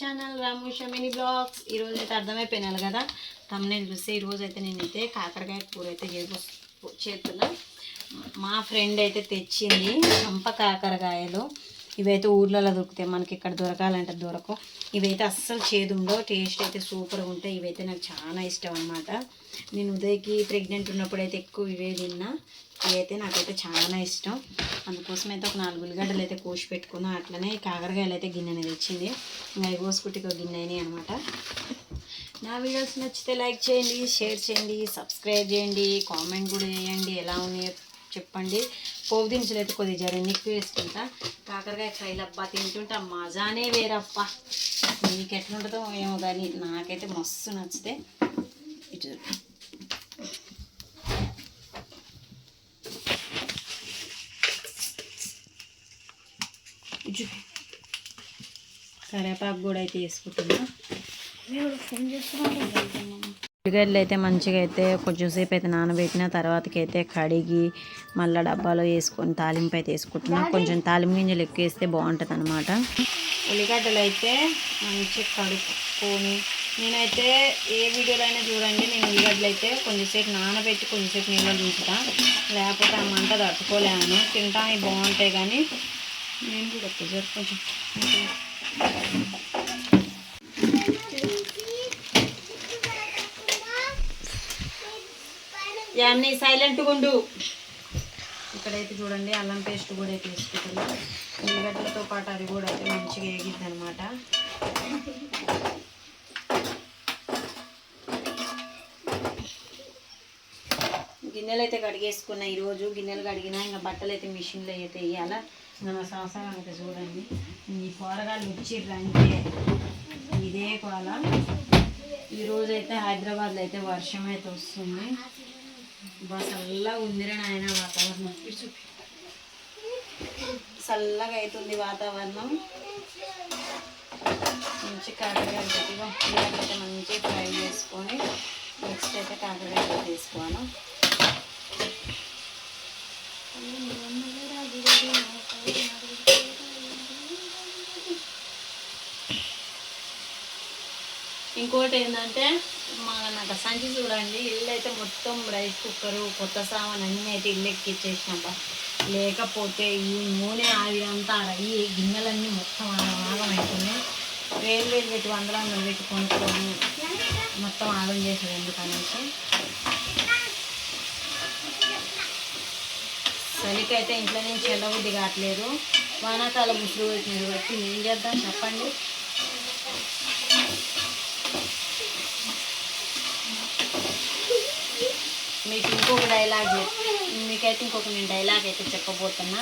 Channel రాము షమిని blogs ఈరోజు అయితే అర్థమైపోయినాను కదా. తమ్నేలు చూస్తే ఈరోజు అయితే నేనైతే కాకరకాయ కూర అయితే చేయబో చేస్తున్నా. మా ఫ్రెండ్ అయితే తెచ్చింది చంప కాకరకాయలు. ఇవైతే ఊర్లలో దొరుకుతాయి. మనకి ఇక్కడ దొరకాలంటే దొరకవు. ఇవైతే అస్సలు చేదుండో టేస్ట్ అయితే సూపర్గా ఉంటాయి. ఇవైతే నాకు చాలా ఇష్టం అనమాట నేను ఉదయకి ప్రెగ్నెంట్ ఉన్నప్పుడు అయితే ఎక్కువ ఇవే తిన్నా. ఇవైతే నాకైతే చాలా ఇష్టం. అందుకోసం అయితే ఒక నాలుగు ఉల్లిగడ్డలు అయితే కోసి పెట్టుకున్నా. అట్లనే కాకరకాయలు అయితే గిన్నె తెచ్చింది. ఇంకా కోసుకుంటే ఒక గిన్నె అయినాయి అనమాట నా వీడియోస్ నచ్చితే లైక్ చేయండి షేర్ చేయండి సబ్స్క్రైబ్ చేయండి కామెంట్ కూడా చేయండి. ఎలా ఉన్నాయో చెప్పండి. పోపు దినుసులు అయితే కొద్దిగా జరిగి ఎక్కువ వేసుకుంటా. కాకరకాయ ఫ్రైలు అబ్బా తింటుంటే మజానే వేరప్పా మీకు ఎట్లుంటుందో ఏమో కానీ నాకైతే మస్తు నచ్చితే ఇటు కరేపాకు ఇటు చూడు. కూడా అయితే వేసుకుంటున్నా. ఉల్లిగడ్డలు అయితే మంచిగా అయితే కొంచెం సేపు అయితే నానబెట్టిన తర్వాతకి అయితే కడిగి మళ్ళీ డబ్బాలో వేసుకొని తాలింపు అయితే వేసుకుంటున్నా. కొంచెం తాలింపు గింజలు ఎక్కువ వేస్తే బాగుంటుంది అనమాట ఉల్లిగడ్డలు అయితే మంచిగా కడుక్కొని నేనైతే ఏ వీడియోలో అయినా చూడండి నేను ఉల్లిగడ్డలు అయితే కొంచెంసేపు నానబెట్టి కొంచెంసేపు నీళ్ళు ఉంచుతా లేకపోతే ఆ మంట తట్టుకోలేను. తింటానికి బాగుంటాయి కానీ నేను కూడా కొంచెం కొంచెం సైలెంట్గా ఉండు. ఇక్కడైతే చూడండి అల్లం పేస్ట్ కూడా అయితే వేసుకుంటున్నాం. ఉల్లిగడ్డలతో పాటు అది కూడా అయితే మంచిగా వేగిద్ది అనమాట గిన్నెలు అయితే కడిగేసుకున్నా ఈరోజు. గిన్నెలు కడిగినా ఇంకా బట్టలు అయితే మిషన్లో అయితే వేయాలా. ఇంకా నా సంవత్సరం అయితే చూడండి. ఈ కూరగాయలు వచ్చిర్రంటే ఇదే కోల. ఈరోజు అయితే హైదరాబాద్లో అయితే వర్షం అయితే వస్తుంది. బా చల్లగా ఉందిరా నాయన వాతావరణం. చల్లగా అవుతుంది వాతావరణం. మంచి కాకరకాయ గట్టిగా మంచిగా ఫ్రై చేసుకొని నెక్స్ట్ అయితే కాకరకాయ తీసుకోను. ఇంకోటి ఏంటంటే మా సంచి చూడండి. ఇల్లు అయితే మొత్తం రైస్ కుక్కరు కొత్త సామాన్ అన్నీ అయితే ఇల్లు ఎక్కిచ్చేసినాం లేకపోతే ఈ నూనె ఆవిరంతా ఈ గిన్నెలన్నీ మొత్తం ఆగం అవుతున్నాయి వేలు వేలు పెట్టి వందల వందలు పెట్టి కొనుక్కొని మొత్తం ఆగం చేసేది ఎందుకనేసి. చలికైతే ఇంట్లో నుంచి వెళ్ళబుద్ధి కావట్లేదు. వానాకాలం ముసుగు పెట్టినారు బట్టి ఏం చేద్దాం చెప్పండి మీకు ఇంకొక డైలాగ్ మీకైతే ఇంకొక నేను డైలాగ్ అయితే చెప్పబోతున్నా.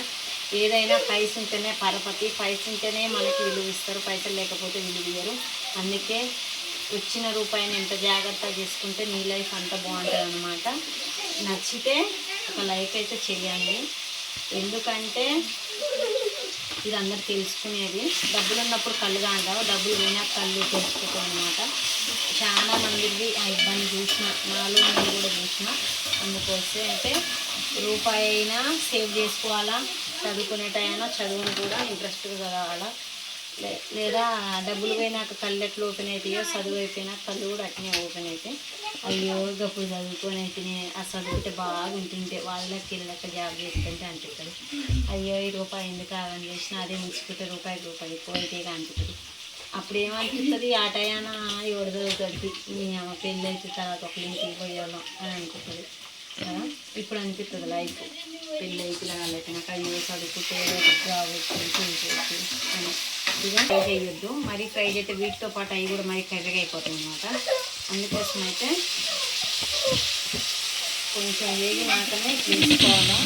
ఏదైనా పైసలు ఉంటేనే పరపతి పైసలు ఉంటేనే మనకి విలువ ఇస్తారు పైసలు లేకపోతే విలువ ఇయ్యరు. అందుకే వచ్చిన రూపాయిని ఎంత జాగ్రత్తగా చేసుకుంటే నీ లైఫ్ అంత బాగుంటుంది అనమాట నచ్చితే ఒక లైక్ అయితే చేయండి ఎందుకంటే ఇది అందరు తెలుసుకునేది. డబ్బులు ఉన్నప్పుడు కళ్ళు కాంటావు డబ్బులు పోయినా కళ్ళు తెలుసుకుంటాం అనమాట చాలా మందికి ఆ ఇబ్బంది చూసిన నాలో నేను కూడా చూసిన. అందుకోసం అంటే రూపాయి అయినా సేవ్ చేసుకోవాలా? చదువుకునే టైంలో చదువును కూడా ఇంట్రెస్ట్గా చదవాలా? లే- లేదా డబ్బులు పోయినాక కళ్ళు ఎట్లా ఓపెన్ అవుతాయో చదువు అయిపోయినా కళ్ళు కూడా అట్నే ఓపెన్ అవుతాయి అయ్యో గప్పుడు చదువుకొని అయితే ఆ చదువుకుంటే బాగా ఉంటుంటే వాళ్ళకి వెళ్ళక జాబ్ చేస్తుంటే అనిపిస్తుంది అయ్యో ఈ రూపాయి ఎందుకు ఆగని చేసిన అదే ఉంచుకుంటే రూపాయి రూపాయి పోయితే అనిపిస్తుంది అప్పుడు ఏమనిపిస్తుంది ఆ టయాన ఎవరు చదువుతుంది మీ అమ్మ పెళ్ళి అయితే తర్వాత ఒక ఇంటికి పోయాలో అని అనుకుంటుంది ఇప్పుడు అనిపిస్తుంది లైఫ్ పెళ్ళి అయితే పిల్లగాళ్ళు నాకు అయ్యో చదువుకుంటే ఏదో జాబ్ అని. ఫ్రై చేయొద్దు. మరి ఫ్రై చేస్తే వీటితో పాటు అవి కూడా మరి కర్రగా అయిపోతాయి అనమాట అందుకోసం అయితే కొంచెం వేగినాకనే తీసుకోవాలా?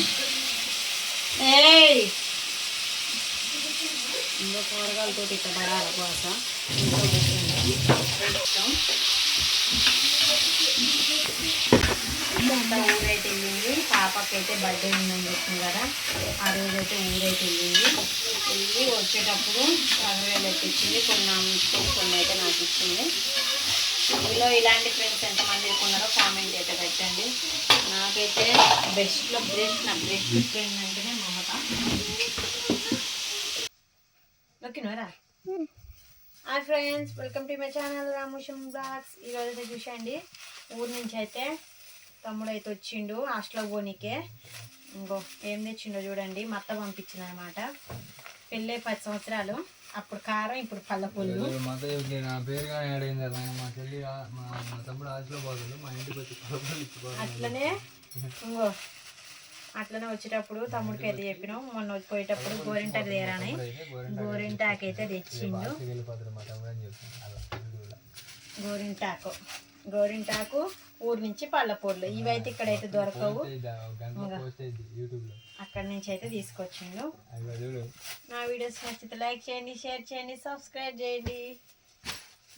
ఏయ్! ఇంకో కూరగాయలతో ఇట్లా పడాలి కోస ఇంట్లో పెట్టండి అంతా ఊరైతే వెళ్ళింది పాపకి అయితే బర్త్డే ఉందని చెప్పింది కదా ఆ రోజు అయితే ఊరైతే వెళ్ళింది. వెళ్ళి వచ్చేటప్పుడు కూరగాయలు ఎక్కించింది కొన్ని నా కొన్ని అయితే నాకు ఇచ్చింది. మీలో ఇలాంటి ఫ్రెండ్స్ ఎంతమంది ఉన్నారో కామెంట్ అయితే పెట్టండి. నాకైతే బెస్ట్లో బెస్ట్ నా బెస్ట్ ఫ్రెండ్ అంటేనే Mamata. నొక్కినవరా hi friends welcome to my channel రామోషం blogs ఈరోజు అయితే చూసండి ఊరు నుంచి అయితే తమ్ముడు అయితే వచ్చిండు హాస్టల్ పోనీకే. ఇంకో ఏం తెచ్చిండో చూడండి మా అత్త పంపించింది అనమాట పెళ్ళే పది సంవత్సరాలు. అప్పుడు కారం ఇప్పుడు పళ్ళ పుల్లు నా పేరు మా చెల్లి మా తమ్ముడు మా ఇంటికి వచ్చి అట్లనే ఇంకో అట్లనే వచ్చేటప్పుడు తమ్ముడికి అయితే చెప్పినాం. మొన్న పోయేటప్పుడు గోరింటాకు తేరాని. గోరింటాకు అయితే తెచ్చిండు. గోరింటాకు. గోరింటాకు ఊరు నుంచి పళ్ళపొడ్లు ఇవైతే ఇక్కడైతే దొరకవు. అక్కడి నుంచి అయితే తీసుకొచ్చిండు. నా వీడియోస్ నచ్చితే లైక్ చేయండి షేర్ చేయండి సబ్స్క్రైబ్ చేయండి.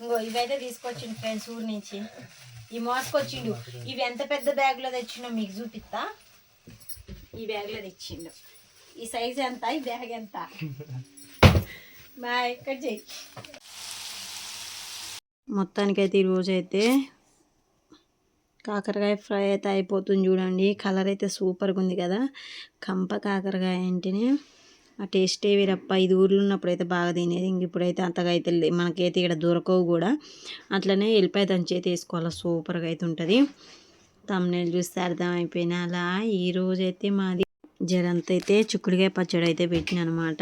ఇంకో ఇవైతే తీసుకొచ్చిండు ఫ్రెండ్స్ ఊరు నుంచి. ఈ మోసుకొచ్చిండు. ఇవి ఎంత పెద్ద బ్యాగ్లో తెచ్చిండో మీకు చూపిస్తా. ఈ బ్యాగ్లో తెచ్చిండు. ఈ సైజ్ ఎంత ఈ బ్యాగ్ ఎంత? బాయ్ కట్ చేయి. మొత్తానికైతే ఈరోజు అయితే కాకరకాయ ఫ్రై అయితే అయిపోతుంది చూడండి. కలర్ అయితే సూపర్గా ఉంది కదా. కంప కాకరకాయ అంటేనే ఆ టేస్టే వేరప్ప. ఐదు ఊర్లు ఉన్నప్పుడు అయితే బాగా తినేది. ఇంక ఇప్పుడైతే అంతగా అయితే మనకైతే ఇక్కడ దొరకవు కూడా. అట్లనే వెళ్ళిపోయి దంచి అయితే వేసుకోవాలి. సూపర్గా అయితే ఉంటుంది. తమ్నేలు చూస్తే అర్థమైపోయిన అలా. ఈరోజు అయితే మాది జరంత అయితే చిక్కుడుకాయ పచ్చడి అయితే పెట్టిన అనమాట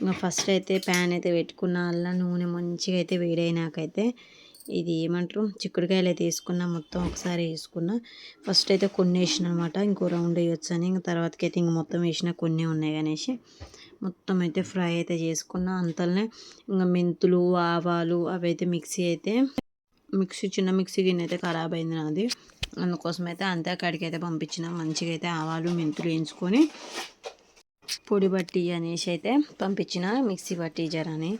ఇంకా ఫస్ట్ అయితే ప్యాన్ అయితే పెట్టుకున్న అలా. నూనె మంచిగా అయితే వేడైనాకైతే ఇది ఏమంటారు? చిక్కుడుకాయలు అయితే వేసుకున్నా మొత్తం ఒకసారి వేసుకున్నా. ఫస్ట్ అయితే కొన్ని వేసిన అనమాట ఇంకో రౌండ్ వేయొచ్చు అని. ఇంకా తర్వాతకి అయితే ఇంక మొత్తం వేసిన కొన్ని ఉన్నాయి అనేసి. మొత్తం అయితే ఫ్రై అయితే చేసుకున్నా. అంతలోనే ఇంకా మెంతులు ఆవాలు అవి అయితే మిక్సీ అయితే మిక్సీ చిన్న మిక్సీ గిన్నె అయితే ఖరాబ్ అయింది నాది. అందుకోసం అయితే అంతే అక్కడికి అయితే పంపించిన. మంచిగా అయితే ఆవాలు మెంతులు వేయించుకొని పొడి బట్టి అనేసి అయితే పంపించిన. మిక్సీ బట్టి జరని.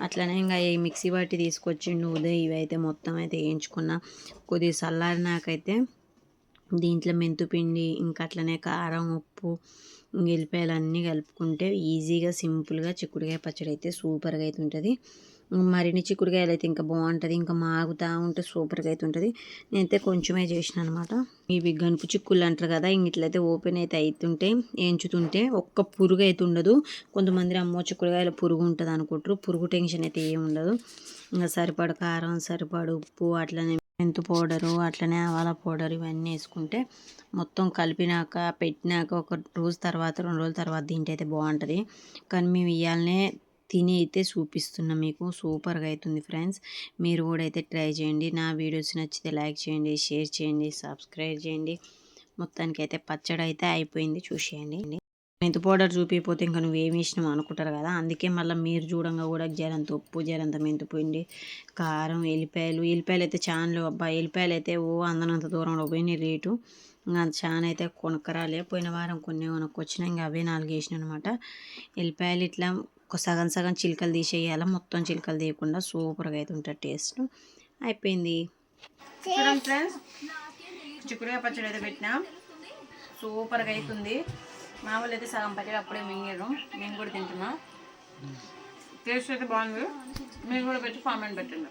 అట్లనే ఇంకా ఈ మిక్సీ బట్టి తీసుకొచ్చిండు ఉదయం. ఇవైతే మొత్తం అయితే వేయించుకున్న. కొద్దిగా చల్లారినాకైతే దీంట్లో మెంతుపిండి ఇంకా అట్లనే కారం ఉప్పు ఎల్లిపాయలు అన్నీ కలుపుకుంటే ఈజీగా సింపుల్గా చిక్కుడుకాయ పచ్చడి అయితే సూపర్గా అయితే ఉంటుంది. మరిన్ని చిక్కుడుకాయలు అయితే ఇంకా బాగుంటుంది. ఇంకా మాగుతూ ఉంటే సూపర్గా అయితే ఉంటుంది. నేనైతే కొంచెమే చేసిన అనమాట ఇవి గనుపు చిక్కుళ్ళు అంటారు కదా ఇంక ఇట్లయితే ఓపెన్ అయితే అవుతుంటే ఎంచుతుంటే ఒక్క పురుగు అయితే ఉండదు. కొంతమంది అమ్మో చిక్కుడుకాయలు పురుగు ఉంటుంది అనుకుంటారు పురుగు టెన్షన్ అయితే ఏమి ఉండదు ఇంకా సరిపడ కారం సరిపడ ఉప్పు అట్లనే మెంతు పౌడరు అట్లనే ఆవాల పౌడర్ ఇవన్నీ వేసుకుంటే మొత్తం కలిపినాక పెట్టినాక ఒక రోజు తర్వాత రెండు రోజుల తర్వాత తింటే అయితే బాగుంటుంది. కానీ మేము ఇవాళనే తిని అయితే చూపిస్తున్నాం మీకు. సూపర్గా అవుతుంది ఫ్రెండ్స్. మీరు కూడా అయితే ట్రై చేయండి. నా వీడియోస్ నచ్చితే లైక్ చేయండి షేర్ చేయండి సబ్స్క్రైబ్ చేయండి. మొత్తానికి అయితే పచ్చడి అయితే అయిపోయింది. చూసేయండి. మెంతు పౌడర్ చూపిపోతే ఇంకా నువ్వు ఏమి ఇష్టం అనుకుంటారు కదా? అందుకే మళ్ళీ మీరు చూడంగా కూడా జరంత ఉప్పు జరంత మెంతు పిండి కారం ఎల్లిపాయలు. ఎల్లిపాయలు అయితే చాలా అబ్బా. ఎల్లిపాయలు అయితే ఓ అందనంత దూరంలో పోయినాయి రేటు. ఇంకా చాలా అయితే కొనక్కరాలే. పోయిన వారం కొన్ని కొనుక్కొచ్చినా ఇంకా అవే నాలుగు వేసిన అనమాట ఎల్లిపాయలు ఇట్లా ఒక సగం సగం చిలుకలు తీసేయాలి? మొత్తం చిలుకలు తీయకుండా సూపర్గా అయితే ఉంటుంది టేస్ట్. అయిపోయింది. చూడండి ఫ్రెండ్స్. చిక్కుడుగా పచ్చడి అయితే పెట్టినా. సూపర్గా అవుతుంది మామూలు అయితే సగం పచ్చడి అప్పుడే మింగారు మేము కూడా తింటున్నాం. టేస్ట్ అయితే బాగుంది. మీరు కూడా పెట్టి కామెంట్ పెట్టండి.